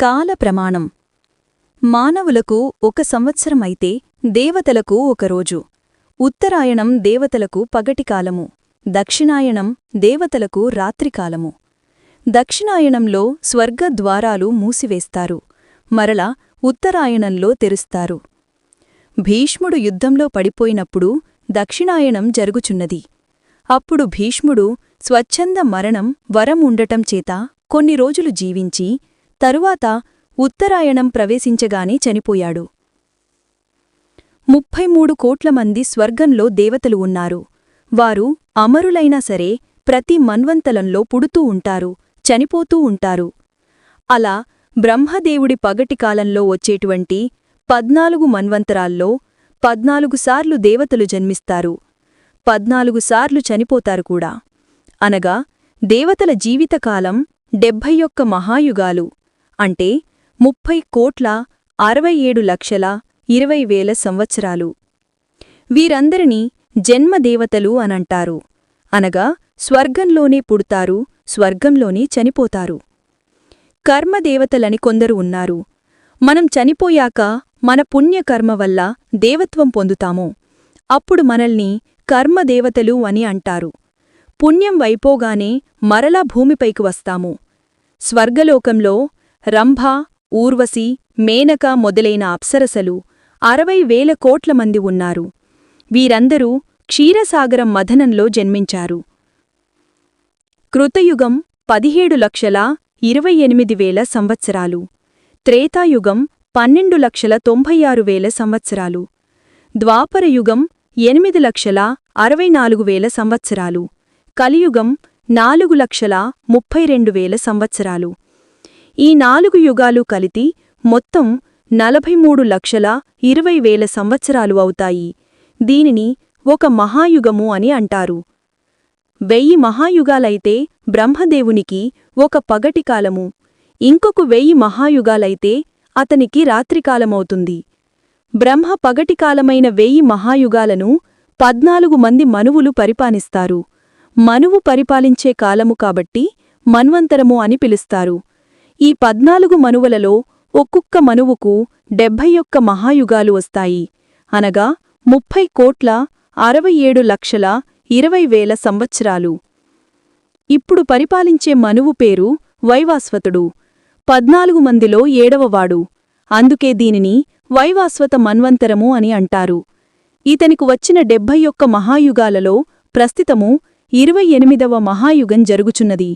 కాల ప్రమాణం. మానవులకు ఒక సంవత్సరమైతే దేవతలకు ఒకరోజు ఉత్తరాయణం దేవతలకు పగటికాలము దక్షిణాయనం దేవతలకు రాత్రికాలము దక్షిణాయనంలో స్వర్గద్వారాలు మూసివేస్తారు. మరల ఉత్తరాయణంలో తెరుస్తారు. భీష్ముడు యుద్ధంలో పడిపోయినప్పుడు దక్షిణాయనం జరుగుచున్నది. అప్పుడు భీష్ముడు స్వచ్ఛంద మరణం వరం ఉండటం చేత కొన్ని రోజులు జీవించి తరువాత ఉత్తరాయణం ప్రవేశించగానే చనిపోయాడు. ముప్పై మూడు కోట్ల మంది స్వర్గంలో దేవతలు ఉన్నారు. వారు అమరులైనా సరే ప్రతి మన్వంతలంలో పుడుతూ ఉంటారు చనిపోతూ ఉంటారు. అలా బ్రహ్మదేవుడి పగటి కాలంలో వచ్చేటువంటి పద్నాలుగు మన్వంతరాల్లో పద్నాలుగుసార్లు దేవతలు జన్మిస్తారు. పద్నాలుగుసార్లు చనిపోతారు కూడా. అనగా దేవతల జీవితకాలం డెబ్భై ఒక్క మహాయుగాలు. అంటే ముప్పై కోట్ల అరవై ఏడు లక్షల ఇరవై వేల సంవత్సరాలు. వీరందరినీ జన్మదేవతలు అనంటారు. అనగా స్వర్గంలోనే పుడతారు స్వర్గంలోనే చనిపోతారు. కర్మదేవతలని కొందరు ఉన్నారు. మనం చనిపోయాక మన పుణ్యకర్మ వల్ల దేవత్వం పొందుతాము. అప్పుడు మనల్ని కర్మదేవతలు అని అంటారు. పుణ్యం వైపోగానే మరలా భూమిపైకి వస్తాము. స్వర్గలోకంలో రంభ ఊర్వశి మేనక మొదలైన అప్సరసలు అరవై వేల కోట్ల మంది ఉన్నారు. వీరందరూ క్షీరసాగరం మథనంలో జన్మించారు. కృతయుగం పదిహేడు లక్షల ఇరవై ఎనిమిది వేల సంవత్సరాలు. త్రేతాయుగం పన్నెండు లక్షల తొంభై ఆరు వేల సంవత్సరాలు. ద్వాపరయుగం ఎనిమిది లక్షల అరవై నాలుగు వేల సంవత్సరాలు. కలియుగం నాలుగు లక్షల ముప్పై రెండు వేల సంవత్సరాలు. ఈ నాలుగు యుగాలు కలితి మొత్తం నలభై మూడు లక్షల ఇరవై వేల సంవత్సరాలు అవుతాయి. దీనిని ఒక మహాయుగము అని అంటారు. వెయ్యి మహాయుగాలైతే బ్రహ్మదేవునికి ఒక పగటికాలము ఇంకొక వెయ్యి మహాయుగాలైతే అతనికి రాత్రికాలమవుతుంది బ్రహ్మ పగటికాలమైన వెయ్యి మహాయుగాలను పద్నాలుగు మంది మనువులు పరిపాలిస్తారు. మనువు పరిపాలించే కాలము కాబట్టి మన్వంతరము అని పిలుస్తారు. ఈ పద్నాలుగు మనువులలో ఒక్కొక్క మనువుకు డెబ్భై ఒక్క మహాయుగాలు వస్తాయి. అనగా ముప్పై కోట్ల అరవై ఏడు లక్షల ఇరవై వేల సంవత్సరాలు. ఇప్పుడు పరిపాలించే మనువు పేరు వైవాస్వతుడు. పద్నాలుగు మందిలో ఏడవవాడు అందుకే దీనిని వైవాస్వత మన్వంతరము అని అంటారు. ఇతనికి వచ్చిన డెబ్భై ఒక్క మహాయుగాలలో ప్రస్తుతము ఇరవై ఎనిమిదవ మహాయుగం జరుగుచున్నది.